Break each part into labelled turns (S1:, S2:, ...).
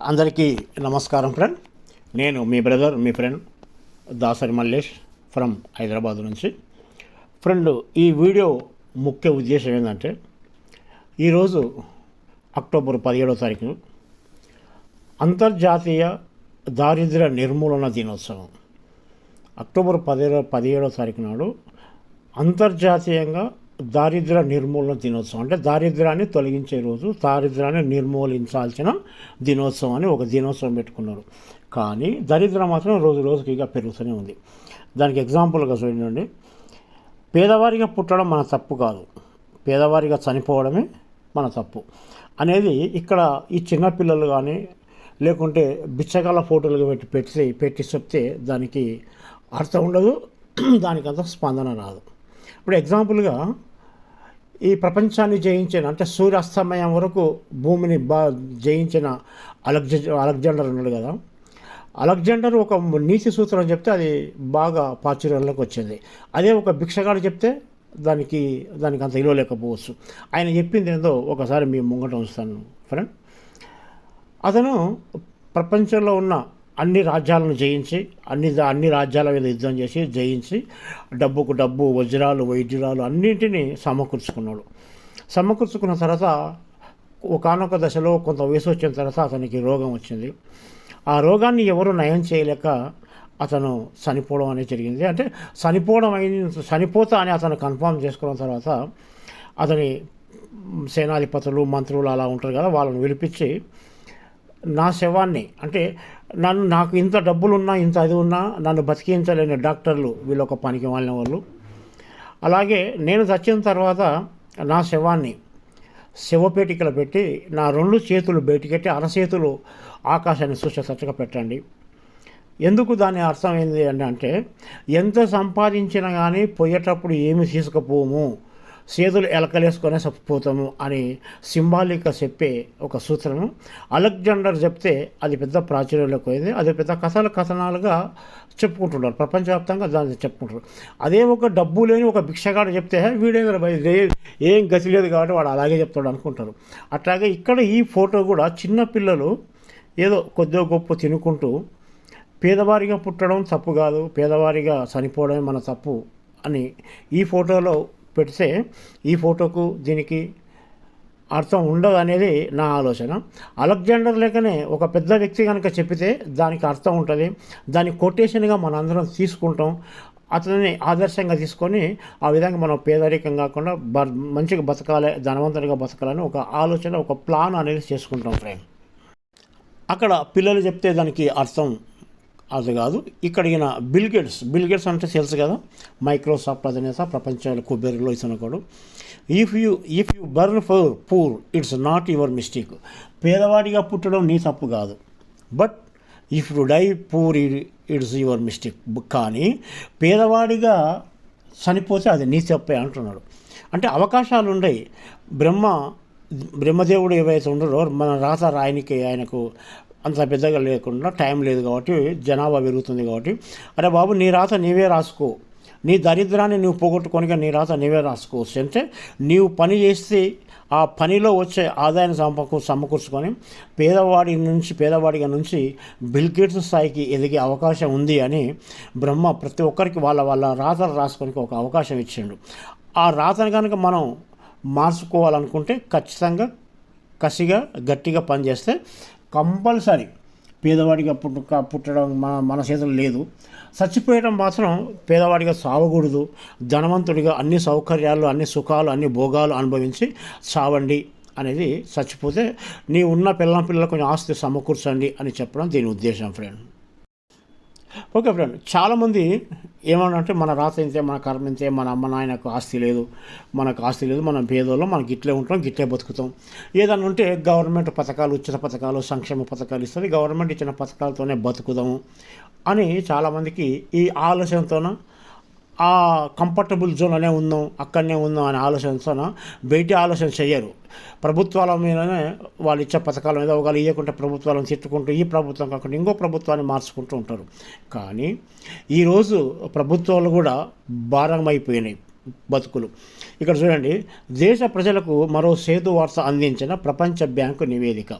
S1: అందరికీ నమస్కారం ఫ్రెండ్. నేను మీ బ్రదర్ మీ ఫ్రెండ్ దాసరి మల్లేష్ ఫ్రమ్ హైదరాబాద్ నుంచి. ఫ్రెండ్ ఈ వీడియో ముఖ్య ఉద్దేశం ఏంటంటే ఈరోజు అక్టోబర్ పదిహేడో తారీఖు అంతర్జాతీయ దారిద్ర్య నిర్మూలన దినోత్సవం. అక్టోబర్ పదిహేడో పదిహేడో తారీఖు నాడు అంతర్జాతీయంగా దారిద్ర నిర్మూలన దినోత్సవం అంటే దారిద్ర్యాన్ని తొలగించే రోజు దారిద్ర్యాన్ని నిర్మూలించాల్సిన దినోత్సవం అని ఒక దినోత్సవం పెట్టుకున్నారు. కానీ దరిద్రం మాత్రం రోజు రోజుకి ఇక పెరుగుతూనే ఉంది. దానికి ఎగ్జాంపుల్గా చూడండి. పేదవారిగా పుట్టడం మన తప్పు కాదు. పేదవారిగా చనిపోవడమే మన తప్పు. అనేది ఇక్కడ ఈ చిన్నపిల్లలు కానీ లేకుంటే బిచ్చగాళ్ళ ఫోటోలు పెట్టి పెట్టి పెట్టి చెప్తే దానికి అర్థం ఉండదు. దానికంత స్పందన రాదు. ఇప్పుడు ఎగ్జాంపుల్గా ఈ ప్రపంచాన్ని జయించిన అంటే సూర్యాస్తమయం వరకు భూమిని బా జయించిన అలెగ్జ అలెగ్జాండర్ ఉన్నాడు కదా. అలెగ్జాండర్ ఒక నీతి సూత్రం చెప్తే అది బాగా ప్రాచుర్యంలోకి వచ్చింది. అదే ఒక భిక్షగాడు చెప్తే దానికి దానికి అంత విలువ లేకపోవచ్చు. ఆయన చెప్పింది ఏందో ఒకసారి మీ ముంగట ఉంచుతాను ఫ్రెండ్ అతను ప్రపంచంలో ఉన్న అన్ని రాజ్యాలను జయించి అన్ని అన్ని రాజ్యాల మీద యుద్ధం చేసి జయించి డబ్బుకు డబ్బు వజ్రాలు వైద్యురాలు అన్నింటినీ సమకూర్చుకున్నాడు. సమకూర్చుకున్న తర్వాత ఒకనొక దశలో కొంత వయసు వచ్చిన తర్వాత అతనికి రోగం వచ్చింది. ఆ రోగాన్ని ఎవరు నయం చేయలేక అతను చనిపోవడం అనేది జరిగింది. అంటే చనిపోవడం అయిన చనిపోతా అని అతను కన్ఫర్మ్ చేసుకున్న తర్వాత అతని సేనాధిపతులు మంత్రులు అలా ఉంటారు కదా వాళ్ళని పిలిపించి నా శవాన్ని అంటే నన్ను నాకు ఇంత డబ్బులు ఉన్నా ఇంత అది ఉన్నా నన్ను బతికించలేని డాక్టర్లు వీళ్ళొక పనికి వాళ్ళ వాళ్ళు. అలాగే నేను చచ్చిన తర్వాత నా శవాన్ని శవపేటికలో పెట్టి నా రెండు చేతులు బయటికెట్టి అరచేతులు ఆకాశాన్ని సూచసచ్చగా పెట్టండి. ఎందుకు దాని అర్థం ఏంది అంటే ఎంత సంపాదించినా కానీ పోయేటప్పుడు ఏమి తీసుకుపోము? సేతులు ఎలకలేసుకొని చచ్చిపోతాము అని సింబాలిక్గా చెప్పే ఒక సూత్రము. అలెగ్జాండర్ చెప్తే అది పెద్ద ప్రాచుర్యంలోకి పోయింది. అది పెద్ద కథల కథనాలుగా చెప్పుకుంటున్నారు. ప్రపంచవ్యాప్తంగా దాన్ని చెప్పుకుంటారు అదే ఒక డబ్బు లేని ఒక భిక్షగాడు చెప్తే వీడేంద్ర ఏం గతి లేదు కాబట్టి వాడు అలాగే చెప్తాడు అనుకుంటారు. అట్లాగే ఇక్కడ ఈ ఫోటో కూడా చిన్న పిల్లలు ఏదో కొద్దిగా గొప్ప తినుకుంటూ పేదవారిగా పుట్టడం తప్పు కాదు పేదవారిగా చనిపోవడమే మన తప్పు అని ఈ ఫోటోలో పెడితే ఈ ఫోటోకు దీనికి అర్థం ఉండదు అనేది నా ఆలోచన. అలెగ్జాండర్ లేకనే ఒక పెద్ద వ్యక్తి కనుక చెప్పితే దానికి అర్థం ఉంటుంది. దాని కొటేషన్గా మనందరం తీసుకుంటాం. అతనిని ఆదర్శంగా తీసుకొని ఆ విధంగా మనం పేదరికం కాకుండా బ మంచిగా బతకాలి ధనవంతుడిగా బతకాలని ఒక ఆలోచన ఒక ప్లాన్ అనేది చేసుకుంటాం ఫ్రెండ్. అక్కడ పిల్లలు చెప్తే దానికి అర్థం అది కాదు ఇక్కడ ఈయన బిల్ గేట్స్. బిల్ గేట్స్ అంటే తెలుసు కదా? మైక్రోసాఫ్ట్ అధినేత ప్రపంచంలో కుబేరులో ఇతనొకడు if you if you burn for poor it's not your mistake పేదవాడిగా పుట్టడం నీ తప్పు కాదు. But if you die poor it's your mistake కానీ పేదవాడిగా చనిపోతే అది నీ తప్పే అంటున్నాడు. అంటే అవకాశాలు ఉన్నాయి బ్రహ్మ బ్రహ్మదేవుడు ఏవైతే ఉండడో మన రాత రాయనికి ఆయనకు అంత పెద్దగా లేకుండా టైం లేదు కాబట్టి జనాభా పెరుగుతుంది కాబట్టి. అరే బాబు నీ రాత నీవే రాసుకో. నీ దరిద్రాన్ని నువ్వు పోగొట్టుకొని నీ రాత నీవే రాసుకోవచ్చు అంటే నీవు పని చేస్తే ఆ పనిలో వచ్చే ఆదాయాన్ని సమకూ సమకూర్చుకొని పేదవాడి నుంచి పేదవాడిగా నుంచి బిల్గేట్స్ స్థాయికి ఎదిగే అవకాశం ఉంది అని బ్రహ్మ ప్రతి ఒక్కరికి వాళ్ళ వాళ్ళ రాతలు రాసుకోనికి ఒక అవకాశం ఇచ్చిండు. ఆ రాతను కనుక మనం మార్చుకోవాలనుకుంటే ఖచ్చితంగా కసిగా గట్టిగా పనిచేస్తే కంపల్సరీ పేదవాడిగా పుట్టుక పుట్టడం మన మన చేతులు లేదు. చచ్చిపోయడం మాత్రం పేదవాడిగా సావకూడదు. ధనవంతుడిగా అన్ని సౌకర్యాలు అన్ని సుఖాలు అన్ని భోగాలు అనుభవించి చావండి అనేది చచ్చిపోతే నీ ఉన్న పిల్లల పిల్లలు కొంచెం ఆస్తి సమకూర్చండి అని చెప్పడం దీని ఉద్దేశం ఫ్రెండ్ ఓకే ఫ్రెండ్ చాలామంది ఏమనంటే మన రాత ఇంతే మన కర్మ ఇంతే మన అమ్మ నాయనకు ఆస్తి లేదు. మనకు ఆస్తి లేదు మనం పేదోళ్ళం మనం గిట్లే ఉంటాం గిట్లే బతుకుతాం. ఏదన్నా ఉంటే గవర్నమెంట్ పథకాలు ఉచిత పథకాలు సంక్షేమ పథకాలు ఇస్తుంది గవర్నమెంట్ ఇచ్చిన పథకాలతోనే బతుకుదాము అని చాలామందికి ఈ ఆలోచనతోన ఆ కంఫర్టబుల్ జోన్లోనే ఉందాం అక్కడనే ఉందాం అనే ఆలోచనతోన బయట ఆలోచన చేయరు ప్రభుత్వాల మీదనే వాళ్ళు ఇచ్చే పథకాల మీద ఒకవేళ ఇవ్వకుంటే ప్రభుత్వాలను తిట్టుకుంటూ ఈ ప్రభుత్వం కాకుండా ఇంకో ప్రభుత్వాన్ని మార్చుకుంటూ ఉంటారు. కానీ ఈరోజు ప్రభుత్వాలు కూడా భారమైపోయినాయి బతుకులు. ఇక్కడ చూడండి దేశ ప్రజలకు మరో సేతు వార్త అందించిన ప్రపంచ బ్యాంకు నివేదిక.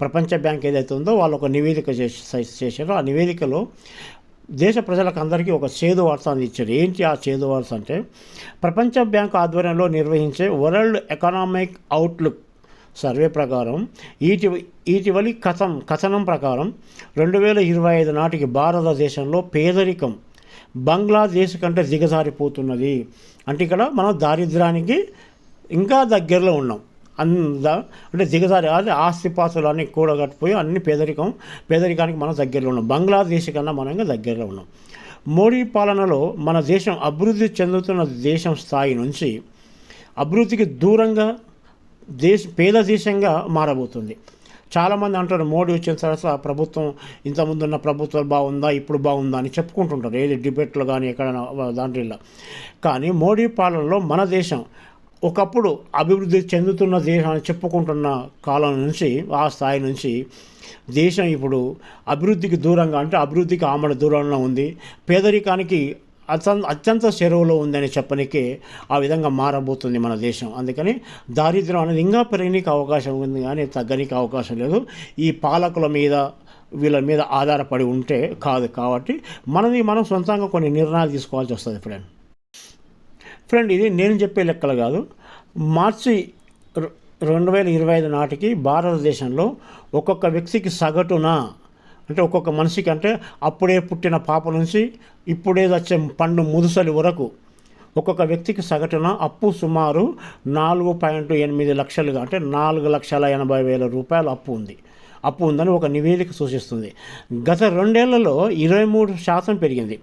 S1: ప్రపంచ బ్యాంక్ ఏదైతే ఉందో వాళ్ళు ఒక నివేదిక చేసి చేశారో ఆ నివేదికలో దేశ ప్రజలకు అందరికీ ఒక చేదు వార్తను ఇచ్చారు. ఏంటి ఆ చేదు వార్త అంటే ప్రపంచ బ్యాంక్ ఆధ్వర్యంలో నిర్వహించే వరల్డ్ ఎకనామిక్ అవుట్లుక్ సర్వే ప్రకారం ఈటి ఇటీవలి కథం కథనం ప్రకారం రెండు వేల ఇరవై ఐదు నాటికి భారతదేశంలో పేదరికం బంగ్లాదేశ్ కంటే దిగజారిపోతున్నది. అంటే ఇక్కడ మనం దారిద్ర్యానికి ఇంకా దగ్గరలో ఉన్నాం. అంద అంటే దిగజారి అదే ఆస్తిపాస్తులు అన్నీ కూడగట్టిపోయి అన్ని పేదరికం పేదరికానికి మనం దగ్గరలో ఉన్నాం. బంగ్లాదేశ్ కన్నా మనం ఇంకా దగ్గరలో ఉన్నాం. మోడీ పాలనలో మన దేశం అభివృద్ధి చెందుతున్న దేశం స్థాయి నుంచి అభివృద్ధికి దూరంగా దేశ పేద దేశంగా మారబోతుంది. చాలామంది అంటారు మోడీ వచ్చిన తర్వాత ప్రభుత్వం ఇంతకుముందు ఉన్న ప్రభుత్వం బాగుందా ఇప్పుడు బాగుందా అని చెప్పుకుంటుంటారు. ఏది డిబేట్లో కానీ ఎక్కడైనా దాంట్లో కానీ మోడీ పాలనలో మన దేశం ఒకప్పుడు అభివృద్ధి చెందుతున్న దేశాన్ని చెప్పుకుంటున్న కాలం నుంచి ఆ స్థాయి నుంచి దేశం ఇప్పుడు అభివృద్ధికి దూరంగా అంటే అభివృద్ధికి ఆమడ దూరంలో ఉంది. పేదరికానికి అత్యంత అత్యంత చెరువులో ఉందని చెప్పనికే ఆ విధంగా మారబోతుంది మన దేశం. అందుకని దారిద్ర్యం అనేది ఇంకా పెరగనికి అవకాశం ఉంది కానీ తగ్గనికి అవకాశం లేదు. ఈ పాలకుల మీద వీళ్ళ మీద ఆధారపడి ఉంటే కాదు కాబట్టి మనది మనం సొంతంగా కొన్ని నిర్ణయాలు తీసుకోవాల్సి వస్తుంది ఫ్రెండ్ ఫ్రెండ్ ఇది నేను చెప్పే లెక్కలు కాదు. మార్చి రెండు వేల ఇరవై ఐదు నాటికి భారతదేశంలో ఒక్కొక్క వ్యక్తికి సగటున అంటే ఒక్కొక్క మనిషికి అంటే అప్పుడే పుట్టిన పాప నుంచి ఇప్పుడే వచ్చే పండు ముదుసలి వరకు ఒక్కొక్క వ్యక్తికి సగటున అప్పు సుమారు నాలుగు పాయింట్ ఎనిమిది లక్షలుగా అంటే నాలుగు లక్షల ఎనభై వేల రూపాయల అప్పు ఉంది. అప్పు ఉందని ఒక నివేదిక సూచిస్తుంది. గత రెండేళ్ళలో ఇరవై మూడు శాతం పెరిగింది.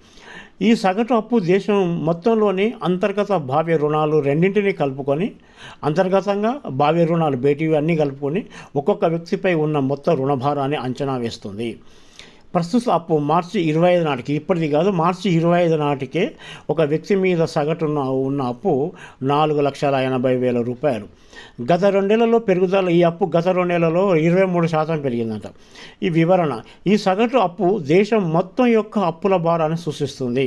S1: ఈ సగటు అప్పు దేశం మొత్తంలోని అంతర్గత భావ్య రుణాలు రెండింటినీ కలుపుకొని అంతర్గతంగా భావ్య రుణాలు బేటీవి అన్నీ కలుపుకొని ఒక్కొక్క వ్యక్తిపై ఉన్న మొత్తం రుణభారాన్ని అంచనా వేస్తుంది. ప్రస్తుత అప్పు మార్చి ఇరవై ఐదు నాటికి ఇప్పటిది కాదు మార్చి ఇరవై ఐదు నాటికే ఒక వ్యక్తి మీద సగటున ఉన్న అప్పు నాలుగు లక్షల ఎనభై వేల రూపాయలు. గత రెండేళ్ళలో పెరుగుదల ఈ అప్పు గత రెండేళ్ళలో ఇరవై మూడు శాతం పెరిగిందంట. ఈ వివరణ ఈ సగటు అప్పు దేశం మొత్తం యొక్క అప్పుల భారాన్ని సూచిస్తుంది.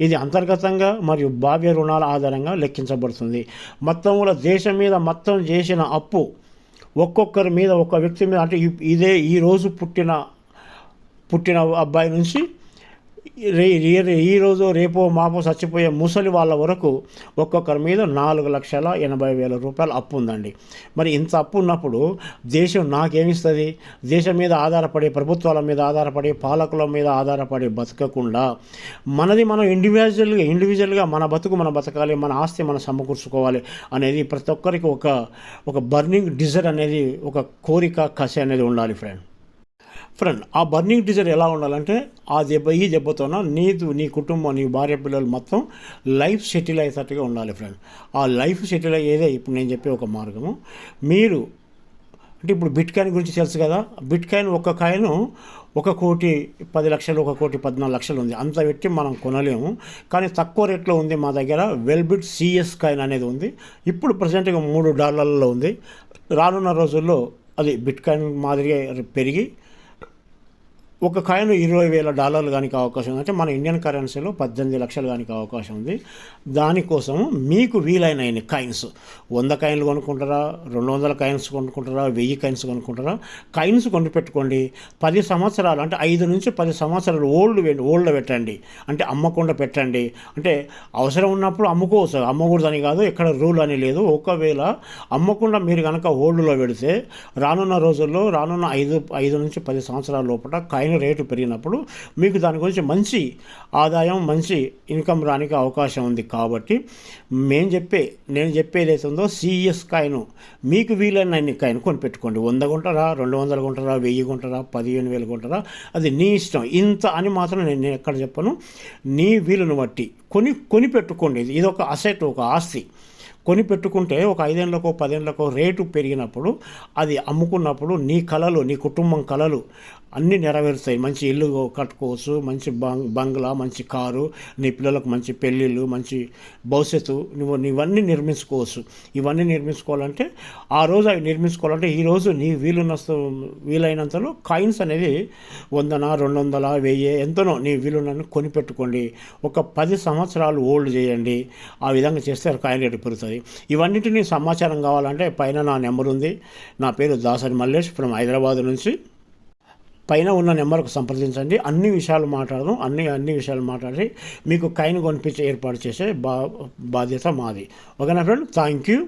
S1: ఇది అంతర్గతంగా మరియు భావ్య రుణాల ఆధారంగా లెక్కించబడుతుంది. మొత్తంలో దేశం మీద మొత్తం చేసిన అప్పు ఒక్కొక్కరి మీద ఒక వ్యక్తి మీద అంటే ఇదే ఈరోజు పుట్టిన పుట్టిన అబ్బాయి నుంచి రే ఈరోజు రేపో మాపో చచ్చిపోయే ముసలి వాళ్ళ వరకు ఒక్కొక్కరి మీద నాలుగు లక్షల ఎనభై వేల రూపాయలు అప్పు ఉందండి. మరి ఇంత అప్పు ఉన్నప్పుడు దేశం నాకేమిస్తుంది? దేశం మీద ఆధారపడి ప్రభుత్వాల మీద ఆధారపడి పాలకుల మీద ఆధారపడి బతకకుండా మనది మనం ఇండివిజువల్గా ఇండివిజువల్గా మన బతుకు మనం బతకాలి మన ఆస్తి మనం సమకూర్చుకోవాలి అనేది ప్రతి ఒక్కరికి ఒక ఒక బర్నింగ్ డిజైర్ అనేది ఒక కోరిక కసి అనేది ఉండాలి ఫ్రెండ్ ఫ్రెండ్ ఆ బర్నింగ్ టీచర్ ఎలా ఉండాలంటే ఆ దెబ్బ ఈ దెబ్బతోన నీదు నీ కుటుంబం నీ భార్య పిల్లలు మొత్తం లైఫ్ సెటిల్ అయ్యేటట్టుగా ఉండాలి ఫ్రెండ్ ఆ లైఫ్ సెటిల్ అయ్యేదే ఇప్పుడు నేను చెప్పే ఒక మార్గము. మీరు అంటే ఇప్పుడు బిట్ కాయిన్ గురించి తెలుసు కదా బిట్ కాయిన్ ఒక కాయిన్ ఒక కోటి పది లక్షలు ఒక కోటి పద్నాలుగు లక్షలు ఉంది. అంత పెట్టి మనం కొనలేము. కానీ తక్కువ రేట్లో ఉంది మా దగ్గర వెల్బిట్ సిఎస్ కాయిన్ అనేది ఉంది. ఇప్పుడు ప్రజెంట్గా మూడు డాలర్లలో ఉంది. రానున్న రోజుల్లో అది బిట్ కాయిన్ మాదిరిగా పెరిగి ఒక కాయిన్ ఇరవై వేల డాలర్లు కానీ అవకాశం ఉంది. అంటే మన ఇండియన్ కరెన్సీలో పద్దెనిమిది లక్షలు కానీ అవకాశం ఉంది. దానికోసం మీకు వీలైన కాయిన్స్. వంద కాయిన్లు కొనుక్కుంటారా? రెండు వందల కాయిన్స్ కొనుక్కుంటారా? వెయ్యి కాయిన్స్ కొనుక్కుంటారా? కాయిన్స్ కొని పెట్టుకోండి పది సంవత్సరాలు అంటే ఐదు నుంచి పది సంవత్సరాలు ఓల్డ్ ఓల్డ్ పెట్టండి. అంటే అమ్మకుండా పెట్టండి. అంటే అవసరం ఉన్నప్పుడు అమ్ముకోవచ్చు. అమ్మకూడదని కాదు ఎక్కడ రూల్ అని లేదు. ఒకవేళ అమ్మకుండా మీరు కనుక ఓల్డ్లో పెడితే రానున్న రోజుల్లో రానున్న ఐదు ఐదు నుంచి పది సంవత్సరాల లోపల కాయిన్ పైన రేటు పెరిగినప్పుడు మీకు దాని గురించి మంచి ఆదాయం మంచి ఇన్కమ్ రానికి అవకాశం ఉంది కాబట్టి మేము చెప్పే నేను చెప్పేది ఉందో సిఎస్ కాయిన్ మీకు వీలైన కాయిన్ కొనిపెట్టుకోండి. వంద కొంటారా రెండు వందలు కొంటారా వెయ్యి కొంటారా పదిహేను వేలు కొంటారా అది నీ ఇష్టం. ఇంత అని మాత్రం నేను ఎక్కడ చెప్పను. నీ వీలును బట్టి కొని కొని పెట్టుకోండి ఇది ఒక అసెట్ ఒక ఆస్తి. కొని పెట్టుకుంటే ఒక ఐదేళ్ళకో పదేళ్ళకో రేటు పెరిగినప్పుడు అది అమ్ముకున్నప్పుడు నీ కళలు నీ కుటుంబం కళలు అన్నీ నెరవేరుతాయి మంచి ఇల్లు కట్టుకోవచ్చు మంచి బంగ్ బంగ్లా మంచి కారు నీ పిల్లలకు మంచి పెళ్ళిళ్ళు మంచి భవిష్యత్తు నువ్వు ఇవన్నీ నిర్మించుకోవచ్చు. ఇవన్నీ నిర్మించుకోవాలంటే ఆ రోజు అవి నిర్మించుకోవాలంటే ఈ రోజు నీ వీలున్న వీలైనంతలో కాయిన్స్ అనేది వందన రెండు వందల వెయ్యి ఎంతనో నీ వీలున్న కొనిపెట్టుకోండి. ఒక పది సంవత్సరాలు ఓల్డ్ చేయండి. ఆ విధంగా చేస్తే కాయిన్ రేటు పెరుగుతుంది. ఇవన్నిటిని సమాచారం కావాలంటే పైన నా నెంబర్ ఉంది నా పేరు దాసరి మల్లేష్ ఫ్రమ్ హైదరాబాద్ నుంచి. పైన ఉన్న నెంబర్కు సంప్రదించండి. అన్ని విషయాలు మాట్లాడదాం. అన్ని అన్ని విషయాలు మాట్లాడి మీకు కైన్ కొనిపించి ఏర్పాటు చేసే బా బాధ్యత మాది. ఓకేనా ఫ్రెండ్? Thank you